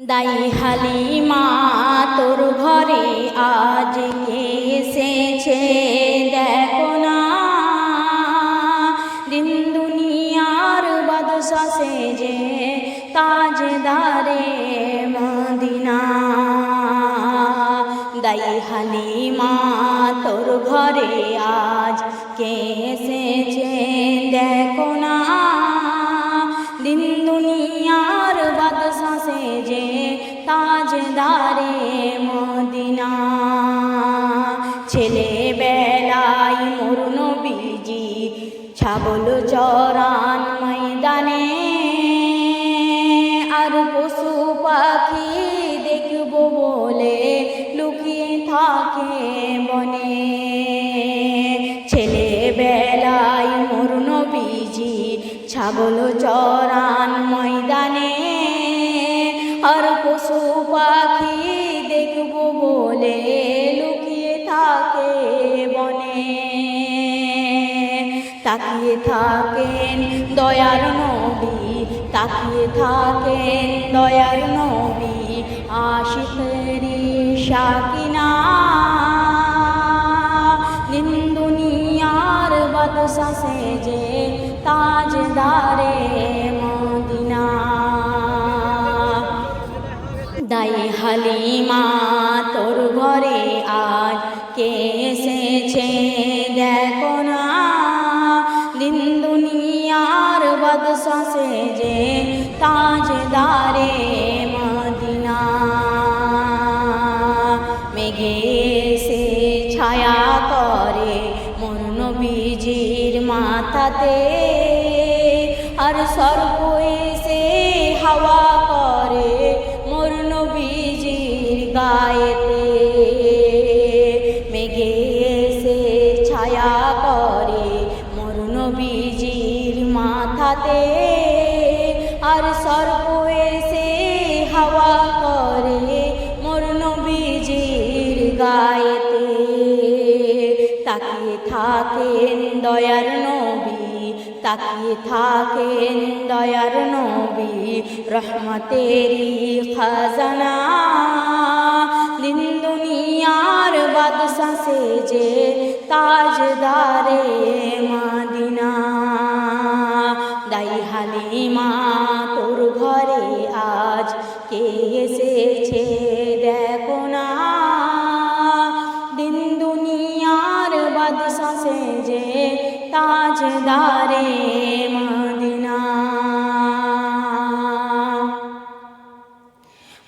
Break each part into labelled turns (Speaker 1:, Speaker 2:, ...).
Speaker 1: দাই হালিমা, তোর ঘরে আজ এসেছে দেখো না। দিন দুনিয়ার বাদশা সেজে তাজদারে মদিনা। দাই হালিমা, তোর ঘরে আজ কে ছেলে বেলায় মোর নবীজি ছাগল চরান ময়দানে। আর পশু পাখি দেখব বলে লুকিয়ে থাকে বনে ছেলে বেলায় মোর নবীজি ছাগল চরান ময়দানে। আর পশু পাখি দেখব বলে তাকিয়ে থাকেন দয়ার নবী, তাকিয়ে থাকেন দয়ার নবী, আশিকেরি শাকিনা দিন দুনিয়ার বাদশা সেজে তাজদারে মদিনা। দাই হালিমা, তোর ঘরে আজ কে মাথাতে আর সর্প এসে হাওয়া করে মোর নবীজির গায়েতে। মেঘে এসে ছায়া করে মোর নবীজির মাথাতে। তাকিয়ে থাকেন দয়ার নবী রহমতেরি খাজানা। দিন দুনিয়ার বাদশা সেজে তাজদারে মাদিনা। দাই হালিমা, তোর ঘরে আজ কে এসেছে? তাজদারে মদিনা।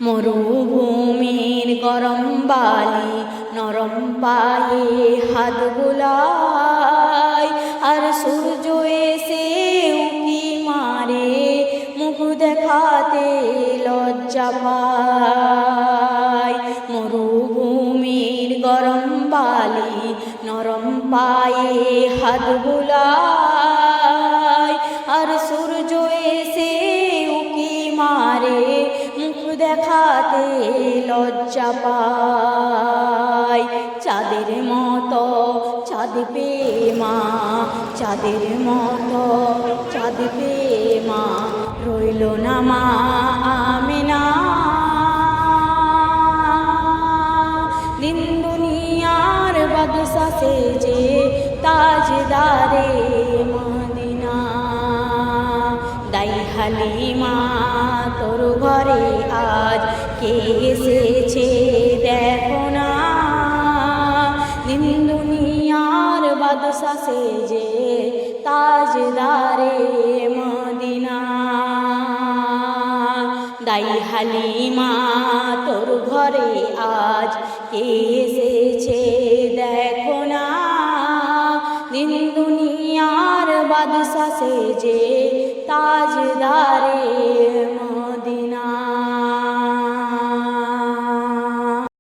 Speaker 1: মরুভূমির গরম বালি নরম পায়ে হাত বুলাই হাত বুলাই, আর সূর্য এসে উকি মারে, মুখ দেখাতে লজ্জা পায়। চাঁদের মতো চাঁদ পে মা, চাঁদের মতো চাঁদ পে মা, রইল না মা। হালিমা, তোর ঘরে আজ কে এসেছে দেখো না। দিন দুনিয়ার বাদশা সেজে তাজদারে মদিনা। দাই হালিমা, তোর ঘরে আজ কে এসেছে सा से जे ताजदारे मोदिना।